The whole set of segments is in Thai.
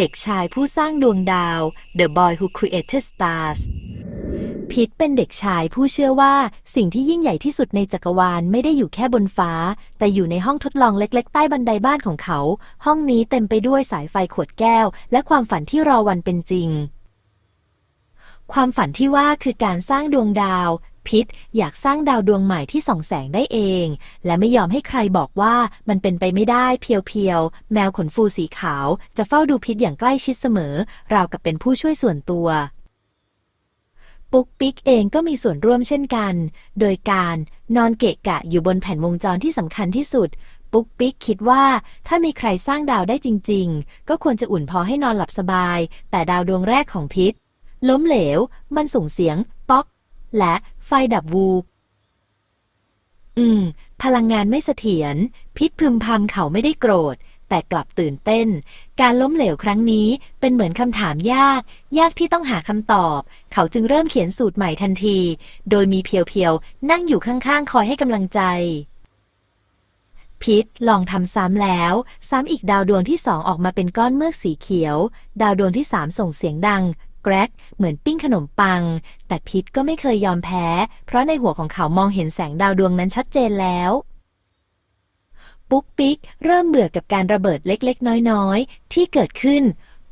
เด็กชายผู้สร้างดวงดาว The Boy Who Created Stars พิทเป็นเด็กชายผู้เชื่อว่าสิ่งที่ยิ่งใหญ่ที่สุดในจักรวาลไม่ได้อยู่แค่บนฟ้า แต่อยู่ในห้องทดลองเล็ก ๆ ใต้บันไดบ้านของเขา ห้องนี้เต็มไปด้วยสายไฟขวดแก้ว และความฝันที่รอวันเป็นจริง ความฝันที่ว่าคือการสร้างดวงดาว พิษ อยากสร้างดาวดวงใหม่ที่ส่องแสงได้เอง และไม่ยอมให้ใครบอกว่ามันเป็นไปไม่ได้เพียวๆ แมวขนฟูสีขาว จะเฝ้าดูพิษอย่างใกล้ชิดเสมอ ราวกับเป็นผู้ช่วยส่วนตัวปุ๊กปิ๊กเองก็มีส่วนร่วมเช่นกัน โดยการนอนเกะกะอยู่บนแผ่นวงจรที่สำคัญที่สุด ปุ๊กปิ๊กคิดว่าถ้ามีใครสร้างดาวได้จริง ๆ ก็ควรจะอุ่นพอให้นอนหลับสบาย แต่ดาวดวงแรกของพิษ ล้มเหลว มันส่งเสียง ป๊อก และไฟดับวูบ อืม พลังงานไม่เสถียร พิษพึมพำเขาไม่ได้โกรธ แต่กลับตื่นเต้น การล้มเหลวครั้งนี้เป็นเหมือนคำถามยาก ยากที่ต้องหาคำตอบ เขาจึงเริ่มเขียนสูตรใหม่ทันที โดยมีเพียวๆ นั่งอยู่ข้างๆ คอยให้กำลังใจพิษลองทำซ้ำแล้ว ซ้ำอีกดาวดวงที่สองออกมาเป็นก้อนเมือกสีเขียว ดาวดวงที่สามส่งเสียงดัง แกรกเหมือนปิ้งขนมปัง แต่พิษก็ไม่เคยยอมแพ้ เพราะในหัวของเขามองเห็นแสงดาวดวงนั้นชัดเจนแล้วปุ๊กปิ๊กเริ่มเบื่อกับการระเบิดเล็กๆ น้อยๆ ที่เกิดขึ้น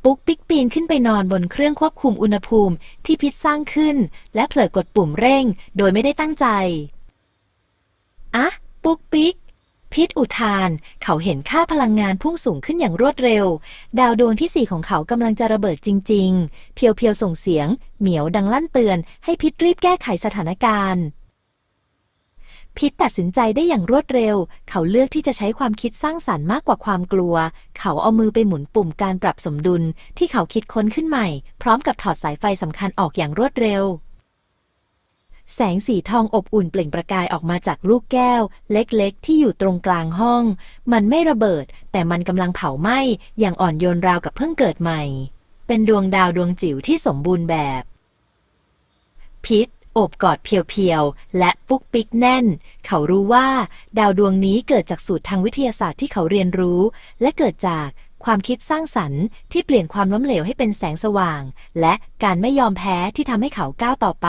ปุ๊กปิ๊กปีนขึ้นไปนอนบนเครื่องควบคุมอุณหภูมิที่พิษสร้างขึ้น และเผลอกดปุ่มเร่ง โดยไม่ได้ตั้งใจ อะ ปุ๊กปิ๊ก พิษอุทาน เขาเห็นค่าพลังงานพุ่งสูงขึ้นอย่างรวดเร็ว ดาวดวงที่สี่ของเขากำลังจะระเบิดจริง ๆ เพียวๆส่งเสียง เหมียวดังลั่นเตือน ให้พิษรีบแก้ไขสถานการณ์ พิษตัดสินใจได้อย่างรวดเร็ว เขาเลือกที่จะใช้ความคิดสร้างสรรค์มากกว่าความกลัว เขาเอามือไปหมุนปุ่มการปรับสมดุล ที่เขาคิดค้นขึ้นใหม่ พร้อมกับถอดสายไฟสำคัญออกอย่างรวดเร็ว แสงสีทองอบอุ่นเปล่งประกายออกมาจากลูกแก้ว เล็กๆ ที่อยู่ตรงกลางห้อง มันไม่ระเบิด แต่มันกำลังเผาไหม้อย่างอ่อนโยนราวกับเพิ่งเกิดใหม่ เป็นดวงดาวดวงจิ๋วที่สมบูรณ์แบบ พิษโอบกอดเพียวๆ และปุ๊กปิ๊กแน่น เขารู้ว่า ดาวดวงนี้เกิดจากสูตรทางวิทยาศาสตร์ที่เขาเรียนรู้ และเกิดจากความคิดสร้างสรรค์ที่เปลี่ยนความล้มเหลวให้เป็นแสงสว่าง และการไม่ยอมแพ้ที่ทำให้เขาก้าวต่อไป